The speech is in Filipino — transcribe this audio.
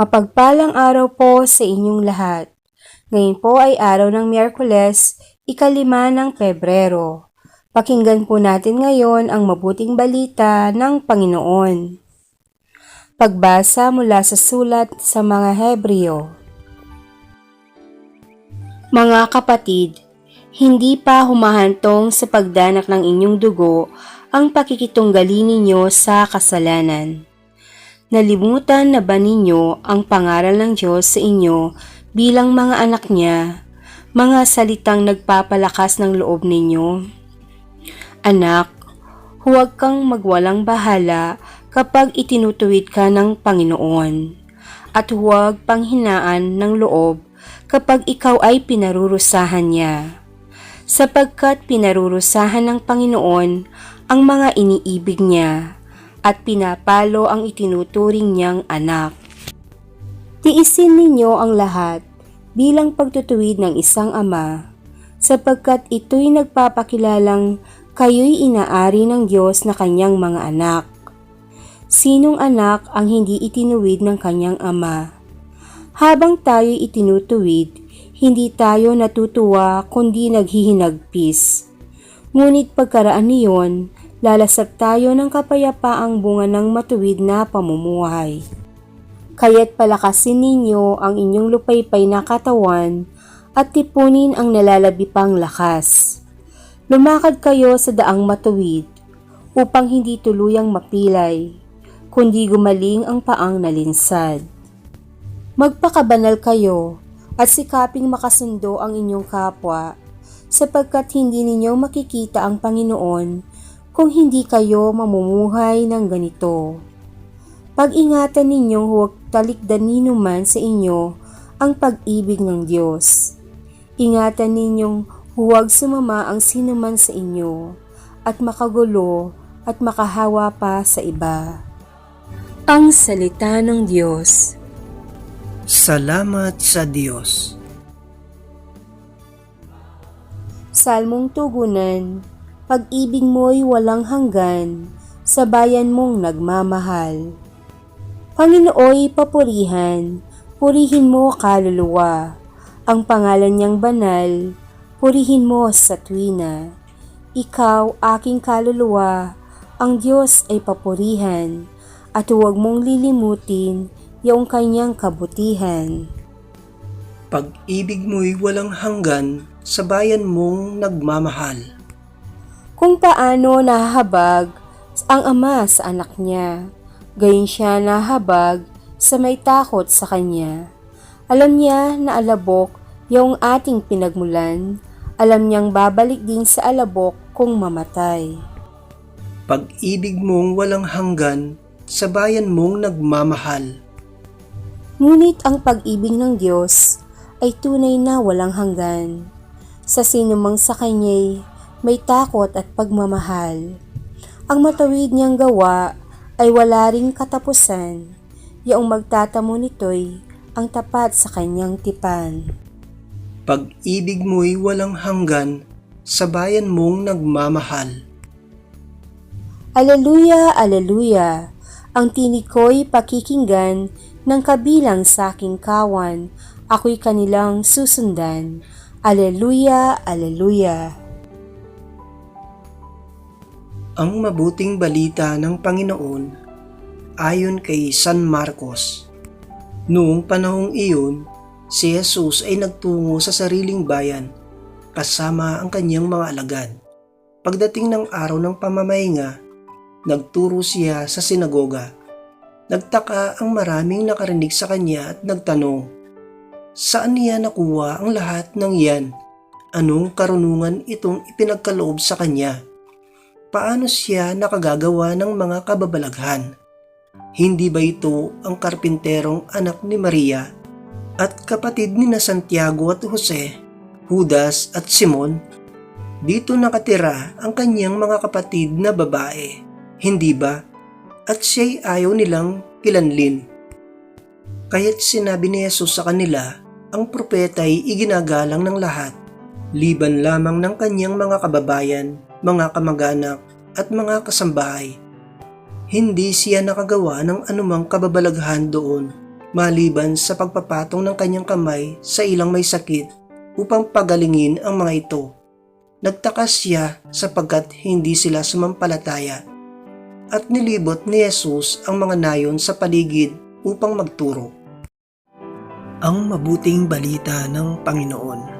Mapagpalang araw po sa inyong lahat. Ngayon po ay araw ng Miyerkules, ikalima ng Pebrero. Pakinggan po natin ngayon ang mabuting balita ng Panginoon. Pagbasa mula sa sulat sa mga Hebreo. Mga kapatid, hindi pa humahantong sa pagdanak ng inyong dugo ang pakikitunggali ninyo sa kasalanan. Nalimutan na ba ninyo ang pangaral ng Diyos sa inyo bilang mga anak niya, mga salitang nagpapalakas ng loob ninyo? Anak, huwag kang magwalang bahala kapag itinutuwid ka ng Panginoon, at huwag panghinaan ng loob kapag ikaw ay pinarurusahan niya. Sapagkat pinarurusahan ng Panginoon ang mga iniibig niya at pinapalo ang itinuturing niyang anak. Tiisin ninyo ang lahat bilang pagtutuwid ng isang ama, sapagkat ito'y nagpapakilalang kayo'y inaari ng Diyos na kanyang mga anak. Sinong anak ang hindi itinuwid ng kanyang ama? Habang tayo'y itinutuwid, hindi tayo natutuwa kundi naghihinagpis. Ngunit pagkaraan niyon, lalasap tayo ng kapayapaang bunga ng matuwid na pamumuhay. Kaya't palakasin ninyo ang inyong lupaypay na katawan at tipunin ang nalalabi pang lakas. Lumakad kayo sa daang matuwid upang hindi tuluyang mapilay, kundi gumaling ang paang nalinsad. Magpakabanal kayo at sikaping makasundo ang inyong kapwa sapagkat hindi ninyo makikita ang Panginoon kung hindi kayo mamumuhay ng ganito. Pag-ingatan ninyong huwag talikdanin man sa inyo ang pag-ibig ng Diyos. Ingatan ninyong huwag sumama ang sinuman sa inyo at makagulo at makahawa pa sa iba. Ang Salita ng Diyos Salamat sa Diyos. Salmong Tugunan Pag-ibig mo'y walang hanggan, sa bayan mong nagmamahal. Panginooy papurihan, purihin mo kaluluwa, ang pangalan niyang banal, purihin mo sa tuwina. Ikaw, aking kaluluwa, ang Diyos ay papurihan, at huwag mong lilimutin yung kanyang kabutihan. Pag-ibig mo'y walang hanggan sa bayan mong nagmamahal. Kung paano nahahabag ang ama sa anak niya, gayon siya nahabag sa may takot sa kanya. Alam niya na alabok yung ating pinagmulan, alam niyang babalik din sa alabok kung mamatay. Pag-ibig mong walang hanggan sa bayan mong nagmamahal. Ngunit ang pag-ibig ng Diyos ay tunay na walang hanggan. Sa sinumang sa Kanya'y may takot at pagmamahal. Ang matawid niyang gawa ay wala ring katapusan. Yaong magtatamo nito'y ang tapat sa kanyang tipan. Pag-ibig mo'y walang hanggan sa bayan mong nagmamahal. Aleluya, aleluya! Ang tinig ko'y pakikinggan ng kabilang sa aking kawan. Ako'y kanilang susundan. Aleluya, aleluya! Ang mabuting balita ng Panginoon ayon kay San Marcos. Noong panahong iyon, si Jesus ay nagtungo sa sariling bayan kasama ang kanyang mga alagad. Pagdating ng araw ng pamamahinga, nagturo siya sa sinagoga. Nagtaka ang maraming nakarinig sa kanya at nagtanong, Saan niya nakuha ang lahat ng iyan? Anong karunungan itong ipinagkaloob sa kanya? Paano siya nakagagawa ng mga kababalaghan? Hindi ba ito ang karpinterong anak ni Maria at kapatid ni na Santiago at Jose, Judas at Simon? Dito nakatira ang kanyang mga kapatid na babae, hindi ba? At siya'y ayaw nilang kilanlin. Kaya't sinabi ni Jesus sa kanila, ang propeta ay iginagalang ng lahat, liban lamang ng kanyang mga kababayan mga kamag-anak at mga kasambahay. Hindi siya nakagawa ng anumang kababalaghan doon maliban sa pagpapatong ng kanyang kamay sa ilang may sakit upang pagalingin ang mga ito. Nagtaka siya sapagkat hindi sila sumampalataya at nilibot ni Jesus ang mga nayon sa paligid upang magturo. Ang mabuting balita ng Panginoon.